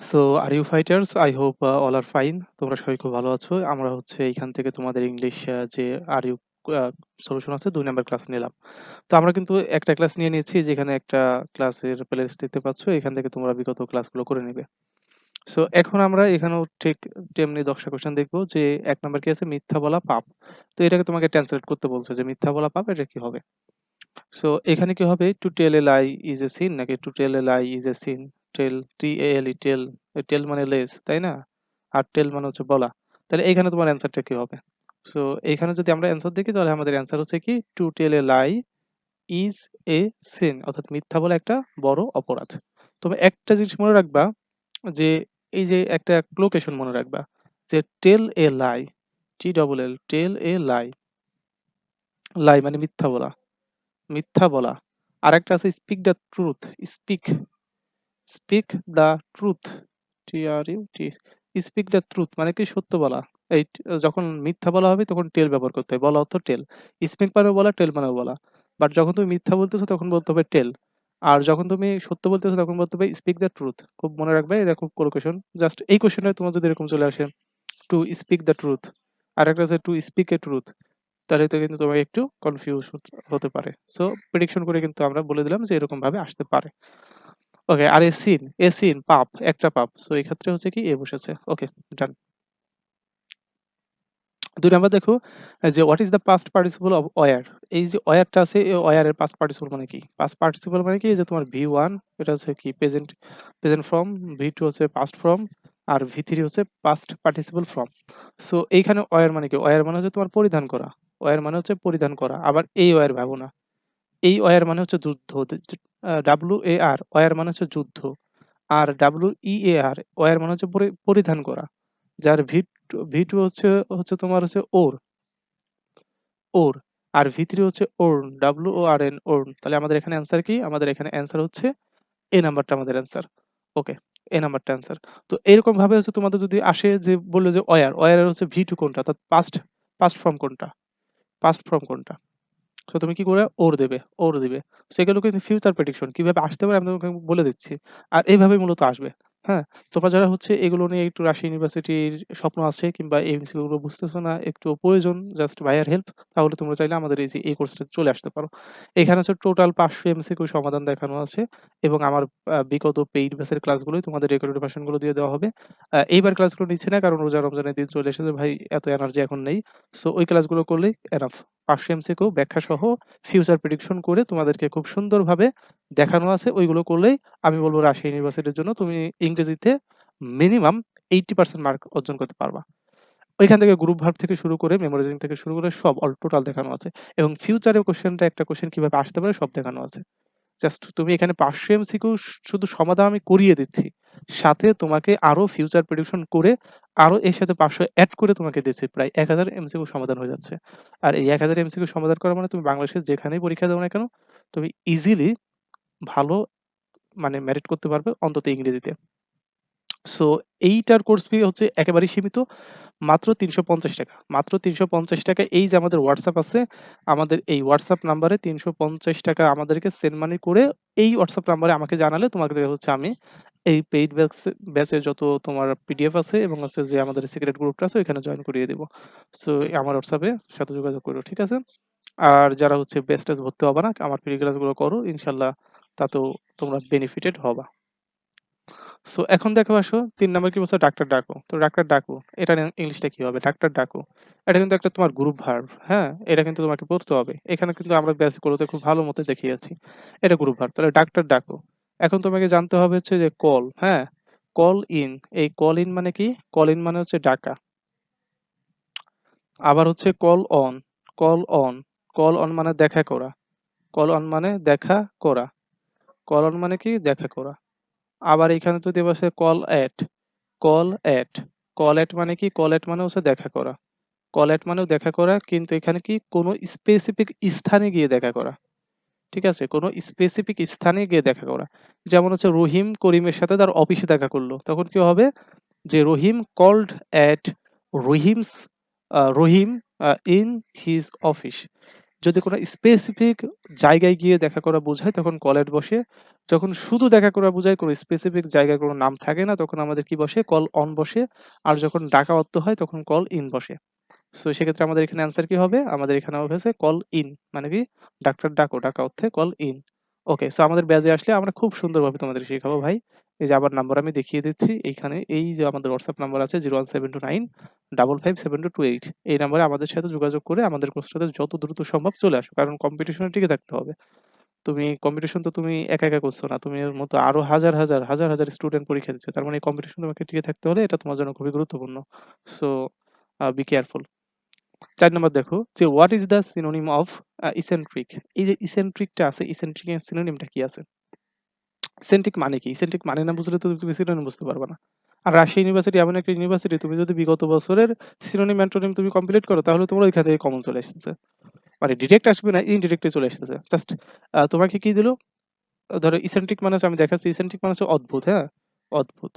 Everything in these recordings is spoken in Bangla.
So are you fighters? I hope all are fine. তোমরা সবাই খুব ভালো আছো। আমরা হচ্ছে এখান থেকে তোমাদের ইংলিশ যে আর ইউ সলিউশন আছে, দুই নাম্বার ক্লাস নিলাম। তো আমরা কিন্তু একটা ক্লাস নিয়ে নিয়েছি, যেখানে একটা ক্লাসের প্লেলিস্ট দেখতে পাচ্ছ। এখান থেকে তোমরা বিগত ক্লাসগুলো করে নেবে সো এখন আমরা এখানেও ঠিক তেমনি ১০ টা দেখব, যে এক নাম্বার কি আছে? মিথ্যা বলা পাপ। তো এটাকে তোমাকে ট্রান্সলেট করতে বলছে যে মিথ্যা বলা পাপ, এটা কি হবে? সো এখানে কি হবে? To tell a lie is a sin নাকি to tell a lie is a sin? Tell T A L E tail, tail মানে লেজ, তাই না? আর টেল মানে হচ্ছে বলা। তাহলে এখানে তোমার অ্যান্সারটা কি হবে? সো এখানে যদি আমরা অ্যান্সার দেখি তাহলে আমাদের অ্যান্সার হচ্ছে কি to tell a lie is a sin অর্থাৎ মিথ্যা বলা একটা বড় অপরাধ। তবে একটা জিনিস মনে রাখবা যে এই যে একটা লোকেশন মনে রাখবা যে tell a lie T double L tell a lie lie মানে মিথ্যা বলা মিথ্যা বলা আরেকটা আছে speak the truth speak speak the truth T R U T speak the truth মানে কি সত্য বলা? এই যখন মিথ্যা বলা হবে তখন টেল ব্যবহার করতে হবে বলা অর্থ টেল। স্পিক মানেও বলা, টেল মানেও বলা। বাট যখন তুমি মিথ্যা বলতেছো তখন বলতে হবে টেল। আর যখন তুমি সত্য বলতেছো তখন বলতে হবে স্পিক দ্য ট্রুথ খুব মনে রাখবে এটা খুব কোয়েশন জাস্ট এই কোয়েশনে তোমার যদি এরকম চলে আসে টু স্পিক দ্য ট্রুথ আর একটা আছে টু স্পিক এ ট্রুথ তাহলে তো কিন্তু তোমাকে একটু কনফিউজ হতে পারে। সো প্রেডিকশন করে কিন্তু আমরা বলে দিলাম যে এরকম ভাবে আসতে পারে। ওকে আর এ সিন এ সিন পাপ, একটা পাপ। সো এই ক্ষেত্রে হচ্ছে কি, এ বসেছে। ওকে ডান দুই নাম্বার দেখো, যে what is the past participle of wear এই যে ওয়ারটা আছে, এই ওয়ারের পাস্ট পার্টিসিপল মানে কি? পাস্ট পার্টিসিপল মানে কি? যে তোমার ভি ওয়ান এটা হচ্ছে কি present present form V two হচ্ছে পাস্ট ফর্ম আর ভি থ্রি হচ্ছে পাস্ট পার্টিসিপল ফর্ম সো এইখানে ওয়ার মানে কি? ওয়ার মানে হচ্ছে তোমার পরিধান করা। ওয়ার মানে হচ্ছে পরিধান করা। আবার এই ওয়ার ভাবো না। এই ওয়ার মানে হচ্ছে যুদ্ধ। ডাব্লিউ এ আর ওয়ার মানে হচ্ছে যুদ্ধ। আর ডাব্লিউ ই এ আর ওয়ার মানে হচ্ছে পরিধান করা। যার ভি ভি টু হচ্ছে হচ্ছে তোমার হচ্ছে ওর। ওর। আর ভি থ্রি হচ্ছে worn W O R N worn তাহলে আমাদের এখানে অ্যান্সার কি? আমাদের এখানে অ্যান্সার হচ্ছে এ নাম্বারটা আমাদের অ্যান্সার ওকে, এ নাম্বারটা অ্যান্সার তো এরকম ভাবে হচ্ছে তোমাদের যদি আসে যে বলল যে ওয়ার ওয়ারের হচ্ছে ভি টু কোনটা? অর্থাৎ পাস্ট পাস্ট ফর্ম কোনটা? পাস্ট ফর্ম কোনটা? সো তুমি কি করে? ওর দেবে, ওর দিবে। সো এগুলো কিন্তু ফিউচার প্রেডিকশন কীভাবে আসতে পারে আমি তোমাকে বলে দিচ্ছি। আর এইভাবেই মূলত আসবে। হ্যাঁ তোমরা যারা হচ্ছে এগুলো নিয়ে একটু রাশি ইউনিভার্সিটির স্বপ্ন আছে কিংবা এই গুলো বুঝতেছো না, একটু প্রয়োজন জাস্ট ভাইয়ার হেল্প তাহলে তোমরা চাইলে আমাদের এই যে এই কোর্সটাতে চলে আসতে পারো। এখানে হচ্ছে টোটাল পাঁচশো এমসিকিউ সমাধান দেখানো আছে এবং আমার বিগত পেইড বেসের ক্লাসগুলোই তোমাদের রেকর্ডেড ভার্সনগুলো দিয়ে দেওয়া হবে। এইবার ক্লাসগুলো নিচ্ছে না, কারণ রোজা রমজানের দিন চলে এসেছে, ভাই এত এনার্জি এখন নেই। সো ওই ক্লাসগুলো করলেই এনাফ পাঁচশো এমসিকিউ ব্যাখ্যা সহ ফিউচার প্রেডিকশন করে তোমাদেরকে খুব সুন্দরভাবে দেখানো আছে, ওইগুলো করলেই আমি বলব রাজশাহী ইউনিভার্সিটির জন্য তুমি ইংরেজিতে মিনিমাম এইটি পার্সেন্ট মার্ক অর্জন করতে পারবা। ওইখান থেকে গ্রুপ ভার্ব থেকে শুরু করে মেমোরাইজিং থেকে শুরু করে সব অল টোটাল দেখানো আছে এবং ফিউচারে কোশ্চেনটা একটা কোশ্চেন কীভাবে আসতে পারে সব দেখানো আছে। জাস্ট তুমি এখানে পাঁচশো এমসিকিউ শুধু সমাধান আমি করিয়ে দিচ্ছি। সাথে তোমাকে আরও ফিউচার প্রেডিকশন করে আরও এর সাথে পাঁচশো অ্যাড করে তোমাকে দিচ্ছি, প্রায় এক হাজার এমসিকিউ সমাধান হয়ে যাচ্ছে। আর এই এক হাজার এমসিকিউ সমাধান করা মানে তুমি বাংলাদেশের যেখানেই পরীক্ষা দাও না কেন, তুমি ইজিলি ভালো মানে মেরিট করতে পারবে অন্তত ইংরেজিতে। সো এইটার কোর্স ফি হচ্ছে একেবারেই সীমিত, মাত্র তিনশো পঞ্চাশ টাকা। মাত্র তিনশো পঞ্চাশ টাকা এই যে আমাদের হোয়াটসঅ্যাপ আছে, আমাদের এই হোয়াটসঅ্যাপ নাম্বারে তিনশো পঞ্চাশ টাকা আমাদেরকে সেন্ড মানি করে এই হোয়াটসঅ্যাপ নাম্বারে আমাকে জানালে তোমাকে হচ্ছে আমি এই পেইড ব্যাচে যত তোমার পিডিএফ আছে এবং আছে যে আমাদের সিক্রেট গ্রুপটা আছে, ওইখানে জয়েন করিয়ে দেবো। সো আমার হোয়াটসঅ্যাপে সাথে যোগাযোগ করো, ঠিক আছে? আর যারা হচ্ছে বেস্ট ভর্তি হবে না, আমার প্রি ক্লাসগুলো করো, ইনশাল্লাহ তাতেও তোমরা বেনিফিটেড হবা। সো এখন দেখো আসো, তিন নাম্বার কি বলছে? ডাক্তার ডাকো। তো ডাক্তার ডাকো। এটা ইংলিশটা কি হবে? ডাক্তার ডাকো। এটা কিন্তু একটা তোমার গ্রুপ ভার্ব হ্যাঁ? এটা কিন্তু তোমাকে পড়তে হবে। এখানে কিন্তু আমরা বেসিকগুলোতে খুব ভালো মতো দেখিয়েছি এটা গ্রুপ ভার্ব তাহলে ডাক্তার ডাকো। এখন তোমাকে জানতে হবে হচ্ছে যে কল হ্যাঁ? কল ইন এই কল ইন মানে কি? কল ইন মানে হচ্ছে ডাকা। আবার হচ্ছে call on call on call on মানে দেখা করা। কল অন মানে দেখা করা। কল অন মানে কি? দেখা করা। আবার এখানে যদি বসে call at call at call at মানে কি? কল এট মানে হচ্ছে দেখা করা। কল এট মানেও দেখা করা, কিন্তু এখানে কি? কোনো স্পেসিফিক স্থানে গিয়ে দেখা করা। ঠিক আছে? কোনো স্পেসিফিক স্থানে গিয়ে দেখা করা। যেমন হচ্ছে রহিম করিমের সাথে তার অফিসে দেখা করল। তখন কি হবে? যে Rahim called at Rahim's Rahim in his office যদি কোনো স্পেসিফিক জায়গায় গিয়ে দেখা করা বোঝায় তখন কল এট বসে। যখন শুধু দেখা করা বোঝায় কোনো স্পেসিফিক জায়গায় কোনো নাম থাকে না তখন আমাদের কি বসে? কল অন বসে। আর যখন ডাকা অর্থ হয় তখন কল ইন বসে। সো সেক্ষেত্রে আমাদের এখানে অ্যান্সার কি হবে? আমাদের এখানে হবে কল ইন মানে কি? ডাক্তার ডাকো, ডাকা অর্থে কল ইন। ওকে সো আমাদের ব্যাজে আসলে আমরা খুব সুন্দরভাবে তোমাদের শিখাবো ভাই। এই যে আবার নাম্বার আমি দেখিয়ে দিচ্ছি। এইখানে এই যে আমাদের WhatsApp নাম্বার আছে 01729 557228 এই নাম্বারে আমাদের সাথে যোগাযোগ করে আমাদের কোর্সটাতে যত দ্রুত সম্ভব চলে আসো। কারণ কম্পিটিশনে টিকে থাকতে হবে। তুমি কম্পিটিশন তো তুমি একা, একা করছ না। তুমি এর মতো আরও হাজার, হাজার, হাজার, হাজার স্টুডেন্ট পরীক্ষা দিচ্ছে। তার মানে কম্পিটিশনে তোমাকে টিকে থাকতে হলে এটা তোমার জন্য খুবই গুরুত্বপূর্ণ। So be careful. চার নাম্বার দেখো যে what is the synonym of eccentric? এই যে ইসেন্ট্রিক টা আছে, ইসেন্ট্রিক এর সিনোনিমটা কি আছে? ইসেন্ট্রিক মানে কি? ইসেন্ট্রিক মানে না বুঝলে তো তুমি সিনোনিম বুঝতে পারবে না। আর রাজশাহী ইউনিভার্সিটি এমন একটা ইউনিভার্সিটি তুমি যদি বিগত বছরের সিনোনিম, অ্যান্টোনিম তুমি কমপ্লিট করো তাহলে তোমার ওইখান থেকে কমন চলে আসতেছে। মানে ডিরেক্ট আসবে না, ইনডিরেক্টলি চলে আসতেছে। জাস্ট তোমাকে কি দিল? ধরো ইসেন্ট্রিক মানে আমি দেখাচ্ছি ইসেন্ট্রিক মানে হচ্ছে অদ্ভুত, হ্যাঁ? অদ্ভুত।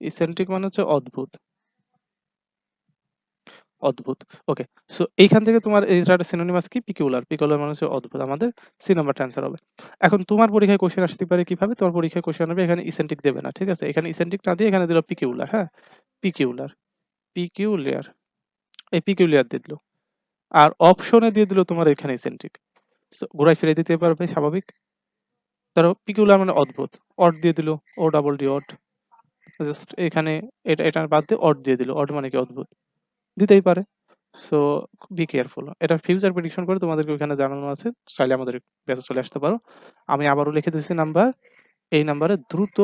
ইসেন্ট্রিক মানে হচ্ছে অদ্ভুত। অদ্ভুত। ওকে। সো এইখান থেকে তোমার এটার সিনোনিমাস কি? পিকিউলার পিকুলার মানে হচ্ছে অদ্ভুত। আমাদের সি নাম্বারটা অ্যান্সার হবে। এখন তোমার পরীক্ষায় কোয়েশ্চেন আসতে পারে কীভাবে? তোমার পরীক্ষায় কোয়েশ্চেন হবে এখানে ইসেন্ট্রিক দেবে না। ঠিক আছে? এখানে ইসেন্ট্রিক না দিয়ে এখানে দিল পিকিউলার হ্যাঁ? Peculiar, peculiar. এই পিকুলিয়ার দিয়ে দিল। আর অপশনে দিয়ে দিল তোমার এখানে ইসেন্ট্রিক। সো ঘুরায় ফিরিয়ে দিতে পারবে স্বাভাবিক। ধরো পিকুলার মানে অদ্ভুত। অড দিয়ে দিল। O double D odd. Just এখানে এটা এটা বাদ দিয়ে অড দিয়ে দিল। অড মানে কি অদ্ভুত। দিতেই পারে। So be careful. এটা ফিউচার প্রেডিকশন করে তোমাদেরকে ওখানে জানানো আছে। চাইলে আমাদের ব্যাচে চলে আসতে পারো। আমি আবারও লিখে দিচ্ছি নাম্বার। এই নাম্বারে দ্রুত,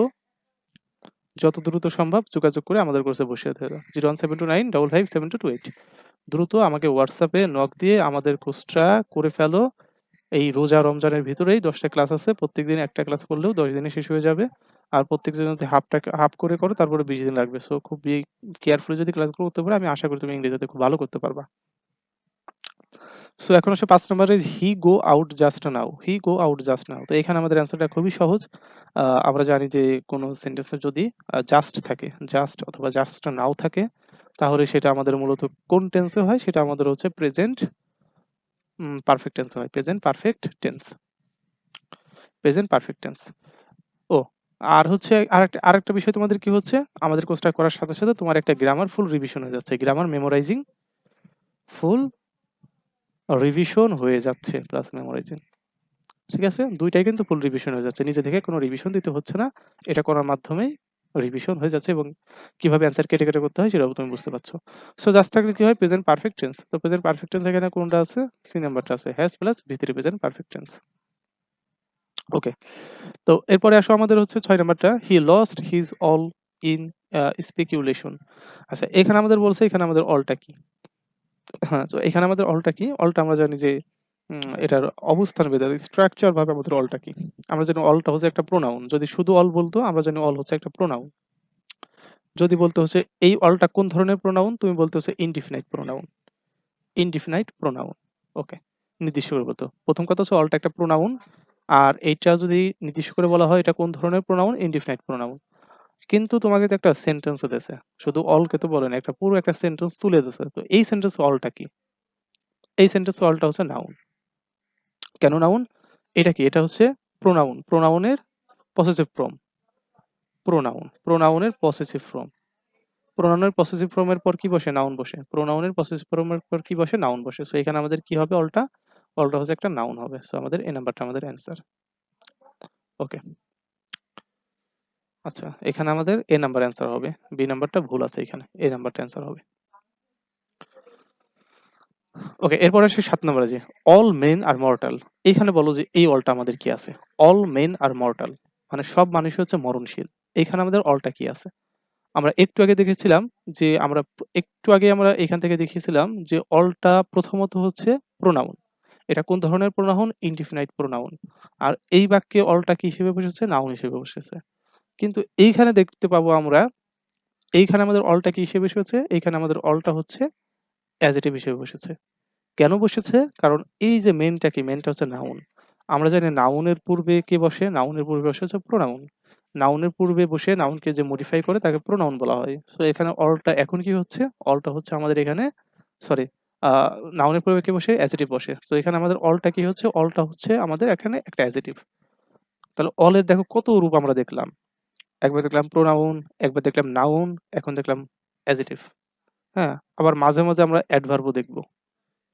যত দ্রুত সম্ভব যোগাযোগ করে আমাদের কোর্সে বসিয়ে দিও। 01729 557228 দ্রুত আমাকে হোয়াটসঅ্যাপে নক দিয়ে আমাদের কোর্সটা করে ফেলো। এই রোজা রমজানের ভিতরেই দশটা ক্লাস আছে। প্রত্যেকদিন একটা ক্লাস করলেও ১০ দিনে শেষ হয়ে যাবে। আর প্রত্যেকজন যদি হাফটা হাফ করে করো তারপরে ২০ দিন লাগবে। সো খুব কেয়ারফুলি যদি ক্লাসগুলো করতে পারো আমি আশা করি তুমি ইংরেজিতে খুব ভালো করতে পারবা। সো এখন আসে ৫ নম্বরে he go out just now. He go out just now. তো এখানে আমাদের অ্যান্সারটা খুবই সহজ। আমরা জানি যে কোন সেন্টেন্সে যদি জাস্ট থাকে, জাস্ট অথবা জাস্ট নাও থাকে তাহলে সেটা আমাদের মূলত কোন টেন্সে হয়? সেটা আমাদের হচ্ছে প্রেজেন্ট পারফেক্ট টেন্স হয়। Present perfect tense. Present perfect tense. আর হচ্ছে আরেকটা আরেকটা বিষয় তোমাদের কি হচ্ছে? আমাদের কোর্সটা করার সাথে, সাথে তোমার একটা গ্রামার ফুল রিভিশন হয়ে যাচ্ছে। গ্রামার মেমোরাইজিং ফুল রিভিশন হয়ে যাচ্ছে প্লাস মেমোরাইজিং। ঠিক আছে? দুইটাই কিন্তু ফুল রিভিশন হয়ে যাচ্ছে। নিজে থেকে কোনো রিভিশন দিতে হচ্ছে না। এটা করার মাধ্যমে রিভিশন হয়ে যাচ্ছে এবং কীভাবে অ্যান্সার কেটে, কেটে করতে হয় সেটাও তুমি বুঝতে পারছ। সো জাস্ট থাকলে কি হয়? Present perfect tense. তো প্রেজেন্ট পারফেক্ট টেন্স এখানে কোনটা আছে? সি নাম্বারটা আছে। হ্যাজ প্লাস ভি3 প্রেজেন্ট পারফেক্ট টেন্স। ওকে। তো এরপরে আসো আমাদের হচ্ছে ৬ নাম্বারটা he lost his all in a speculation. আচ্ছা এখানে আমাদের বলছে এখানে আমাদের অলটা কি? হ্যাঁ, তো এখানে আমাদের অলটা কি? অলটা আমরা জানি যে এটার অবস্থান ভেদে স্ট্রাকচার ভাবে আমাদের অলটা কি? আমরা জানি অলটা হচ্ছে একটা প্রোনাউন। যদি শুধু অল বলতো আমরা জানি অল হচ্ছে একটা প্রোনাউন। যদি বলতে হচ্ছে এই অলটা কোন ধরনের প্রোনাউন? তুমি বলতে হচ্ছে indefinite pronoun. Indefinite pronoun. Okay. নির্দিষ্ট করে বলতো। ১ম কথা হচ্ছে অলটা একটা প্রোনাউন। আর এইটা যদি নির্দিষ্ট করে বলা হয়, এটা কোন ধরনের প্রোনাউন? Indefinite pronoun. কিন্তু তোমাকে তো একটা সেন্টেন্স দিছে। শুধু অলকে তো বলে না। একটা পুরো একটা সেন্টেন্স তুলে দিছে। তো এই সেন্টেন্স অলটা কি? এই সেন্টেন্স অলটা হচ্ছে নাউন। কেন নাউন? এটা কি? এটা হচ্ছে প্রোনাউন। প্রোনাউনের পসেসিভ ফর্ম। প্রোনাউন। প্রোনাউনের পসেসিভ ফর্ম। প্রোনাউনের পসেসিভ ফর্ম এর পর কি বসে? নাউন বসে। প্রোনাউনের পসেসিভ ফর্ম এর পর কি বসে? নাউন বসে। সো এখানে আমাদের কি হবে অলটা? অলটা হচ্ছে একটা নাউন হবে। সো আমাদের এ নাম্বারটা আমাদের অ্যান্সার। ওকে। আচ্ছা, এখানে আমাদের এ নাম্বার অ্যান্সার হবে। বি নাম্বারটা ভুল আছে এখানে। এ নাম্বারটা অ্যান্সার হবে। ওকে, এরপরে আসি ৭ নম্বরে যে অল মেন আর মর্টাল। এইখানে বলো যে এই অলটা আমাদের কি আছে? All men are mortal. মানে সব মানুষই হচ্ছে মরণশীল। এখানে আমাদের অলটা কি আছে? আমরা একটু আগে দেখেছিলাম যে আমরা একটু আগে আমরা এখান থেকে দেখেছিলাম যে অলটা প্রথমত হচ্ছে প্রোনাউন। এটা কোন ধরনের প্রোনাউন? Indefinite pronoun. আর এই বাক্যে অলটা কি হিসেবে বসেছে? নাউন হিসেবে বসেছে। কিন্তু এইখানে দেখতে পাবো আমরা, এইখানে আমাদের অলটা কি হিসেবে বসেছে? এইখানে আমাদের অলটা হচ্ছে অ্যাজেটিভ হিসেবে বসেছে। কেন বসেছে? কারণ এই যে মেনটা কি? মেনটা হচ্ছে নাউন। আমরা জানি নাউনের পূর্বে কে বসে? নাউনের পূর্বে বসে হচ্ছে প্রোনাউন। নাউনের পূর্বে বসে নাউনকে যে মডিফাই করে তাকে প্রোনাউন বলা হয়। সো এখানে অলটা এখন কি হচ্ছে? অলটা হচ্ছে আমাদের এখানে সরি নাউনের পরে কি বসে? অ্যাজেটিভ বসে। সো এখানে আমাদের অলটা কি হচ্ছে? অলটা হচ্ছে আমাদের এখানে একটা অ্যাজেটিভ। তাহলে অলের দেখো কত রূপ আমরা দেখলাম। একবার দেখলাম প্রোনাউন, একবার দেখলাম নাউন, এখন দেখলাম অ্যাজেটিভ। হ্যাঁ? আবার মাঝে, মাঝে আমরা অ্যাডভার্বও দেখব।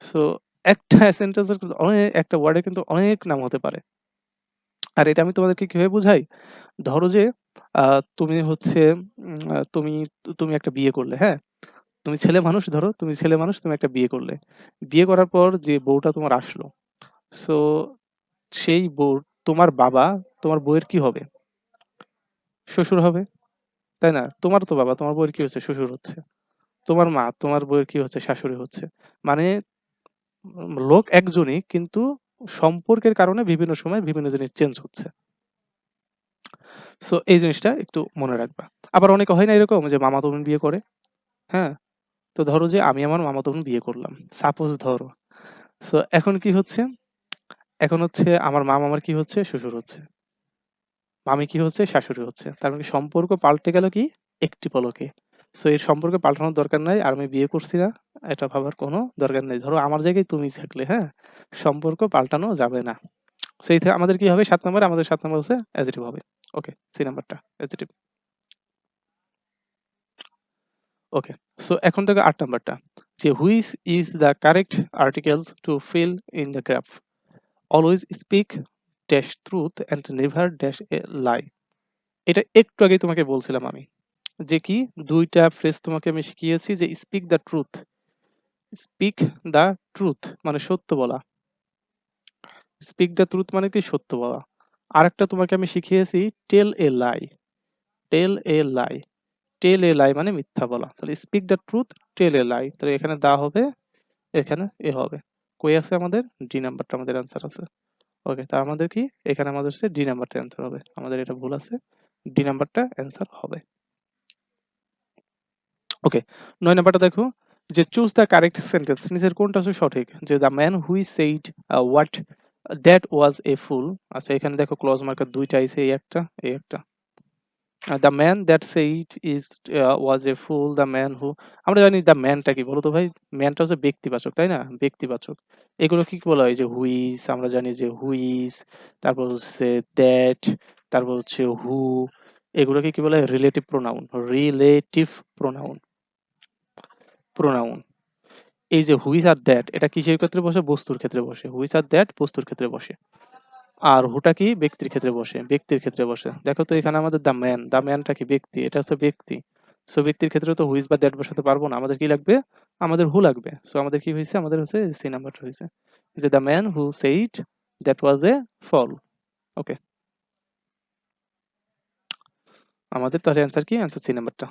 সো একটা সেন্টেন্সের অনেক একটা ওয়ার্ডে কিন্তু অনেক নাম হতে পারে। আর এটা আমি তোমাদেরকে কীভাবে বুঝাই? ধরো যে তুমি হচ্ছে তুমি তুমি একটা বিয়ে করলে, হ্যাঁ? তুমি ছেলে মানুষ ধরো, তুমি ছেলে মানুষ তুমি একটা বিয়ে করলে। বিয়ে করার পর যে বউটা তোমার আসলো, সো সেই বউর তোমার বাবা তোমার বউয়ের কি হবে? শ্বশুর হবে, তাই না? তোমারও তো বাবা, তোমার বউয়ের কি হচ্ছে? শ্বশুর হচ্ছে। তোমার মা, তোমার বউয়ের কি হচ্ছে? শাশুড়ি হচ্ছে। মানে লোক একজনই কিন্তু সম্পর্কের কারণে বিভিন্ন সময় বিভিন্ন জিনিস চেঞ্জ হচ্ছে। সো এই জিনিসটা একটু মনে রাখবা। আবার অনেকে হয় না এরকম যে মামা বোন বিয়ে করে, হ্যাঁ? তো ধরো যে আমি আমার মামাতো বোন বিয়ে করলাম। সাপোজ ধরো। সো এখন কি হচ্ছে? এখন হচ্ছে আমার মামা আমার কি হচ্ছে? শ্বশুর হচ্ছে। মামি কি হচ্ছে? শাশুড়ি হচ্ছে। তার মানে সম্পর্ক পাল্টে গেল কি? একটি পলকে। সো এর সম্পর্ক পাল্টানোর দরকার নাই। আর আমি বিয়ে করছি না, এটা ভাবার কোনো দরকার নেই। ধরো আমার জায়গায় তুমি থাকলে, হ্যাঁ? সম্পর্ক পাল্টানো যাবে না। সেই আমাদের কি হবে সাত নাম্বার? আমাদের সাত নাম্বার হচ্ছে অ্যাজেটিভ হবে। ওকে, সি নাম্বারটা অ্যাজেটিভ। ওকে। সো এখন দেখো ৮ নাম্বারটা। যে which is the correct articles to fill in the graph? Always speak dash truth and never dash a lie. এটা একটু আগেই তোমাকে বলছিলাম আমি। যে কি ২ টা ফ্রেজ তোমাকে আমি শিখিয়েছি যে speak the truth. Speak the truth মানে সত্য বলা। স্পিক দ্য ট্রুথ মানে কি সত্য বলা। আরেকটা তোমাকে আমি শিখিয়েছি tell a lie. Tell a lie. Tell a lie মানে মিথ্যা বলা। তাহলে speak the truth, tell a lie. তাহলে এখানে দা হবে, এখানে এ হবে। কই আছে আমাদের? ডি নাম্বারটা আমাদের অ্যান্সার আছে। ওকে, তার আমাদের কি? এখানে আমাদের ডি নাম্বারটা অ্যান্সার হবে। আমাদের এটা ভুল আছে। ডি নাম্বারটা অ্যান্সার হবে। ওকে, নয় নাম্বারটা দেখো যে চুজ দ্য কারেক্ট সেন্টেন্স নিচের কোনটা হচ্ছে সঠিক? যে the man who said what that was a fool. আচ্ছা এখানে দেখো ক্লজ মার্কার ২ টা আইছে এই একটা, এই একটা। The man that said is was a fool the man who আমরা জানি দ্য ম্যানটা কি বলো তো ভাই? ম্যানটা হচ্ছে ব্যক্তিবাচক, তাই না? ব্যক্তিবাচক। এগুলো কি বলা হয়? যে হুইচ আমরা জানি যে হুইচ, তারপর হচ্ছে দ্যাট, তারপর হচ্ছে হু এগুলোকে কি বলা হয়? Relative pronoun. Relative pronoun. Pronoun. এই যে হুইচ আর দ্যাট এটা কিসের ক্ষেত্রে বসে? বস্তুর ক্ষেত্রে বসে। হুইচ আর দ্যাট বস্তুর ক্ষেত্রে বসে। আর হুটা কি? ব্যক্তির ক্ষেত্রে বসে। ব্যক্তির ক্ষেত্রে বসে। দেখো তো এখানে আমাদের দ্য ম্যান, দ্য ম্যানটা কি? ব্যক্তি। এটা হচ্ছে ব্যক্তি। সো ব্যক্তির ক্ষেত্রে তো হুইচ বা দ্যাট বসাতে পারব না। আমাদের কি লাগবে? আমাদের হু লাগবে। সো আমাদের কি হইছে? আমাদের হচ্ছে সি নাম্বারটা হইছে। যে the man who said that was a fool. Okay. আমাদের তাহলে অ্যান্সার কি? অ্যান্সার সি নাম্বারটা।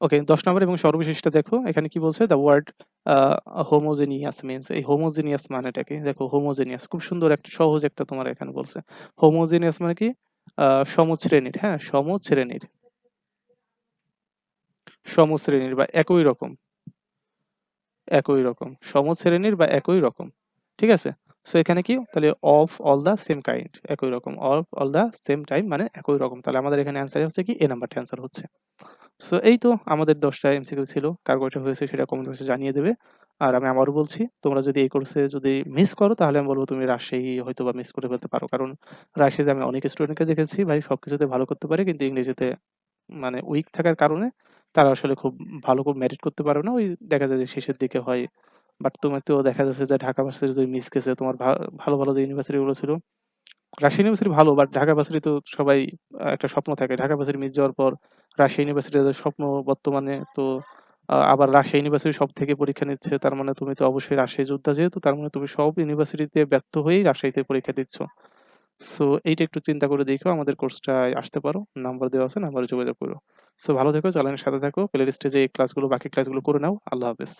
ওকে ১০ নাম্বার এবং সর্বশেষটা দেখো এখানে কি বলছে? দ্য ওয়ার্ড হোমোজেনিয়াস মিনস এই হোমোজেনিয়াস মানেটা কি? দেখো হোমোজেনিয়াস খুব সুন্দর একটা সহজ একটা তোমার এখানে বলছে। হোমোজেনিয়াস মানে কি? সমশ্রেণীর, হ্যাঁ? সমশ্রেণীর। সমশ্রেণীর বা একই রকম। একই রকম। সমশ্রেণীর বা একই রকম। ঠিক আছে? সো এখানে কি? তাহলে of all the same kind একই রকম। Of all the same time মানে একই রকম। তাহলে আমাদের এখানে অ্যান্সার হচ্ছে কি? এ নাম্বারটা অ্যান্সার হচ্ছে। সো এই তো আমাদের ১০ টা এমসিকিউ ছিল। কার কয়টা হয়েছে সেটা কমেন্ট বক্সে জানিয়ে দেবে। আর আমি আবারও বলছি, তোমরা যদি এই কোর্সে যদি মিস করো তাহলে আমি বলব তুমি রাজশাহী হয়তোবা মিস করে ফেলতে পারো। কারণ রাজশাহীতে আমি অনেক স্টুডেন্টকে দেখেছি ভাই সবকিছুতে ভালো করতে পারে কিন্তু ইংরেজিতে মানে উইক থাকার কারণে তারা আসলে খুব ভালো করে মেরিট করতে পারে না। ওই দেখা যায় যে শেষের দিকে হয়। বাট তোমার তো দেখা যাচ্ছে যে ঢাকা ভার্সিটি যদি মিস গেছে তোমার ভালো, ভালো যে ইউনিভার্সিটি গুলো ছিল রাজশাহী ইউনিভার্সিটি ভালো বাট ঢাকা ভার্সিটি তো সবাই একটা স্বপ্ন থাকে। ঢাকা ভার্সিটি মিস যাওয়ার পর রাজশাহী ইউনিভার্সিটির স্বপ্ন বর্তমানে তো আবার রাজশাহী ইউনিভার্সিটি সব থেকে পরীক্ষা নিচ্ছে। তার মানে তুমি তো অবশ্যই রাজশাহী যোদ্ধা যেহেতু তার মানে তুমি সব ইউনিভার্সিটিতে ব্যর্থ হয়েই রাজশাহীতে পরীক্ষা দিচ্ছ। সো এইটা একটু চিন্তা করে দেখো আমাদের কোর্সটায় আসতে পারো। নাম্বার দেওয়া আছে নাম্বারে যোগাযোগ করো। সো ভালো থেকো, চ্যানেলের সাথে থাকো। প্লে লিস্টে যে ক্লাসগুলো বাকি ক্লাসগুলো করে নাও। আল্লাহ হাফেজ।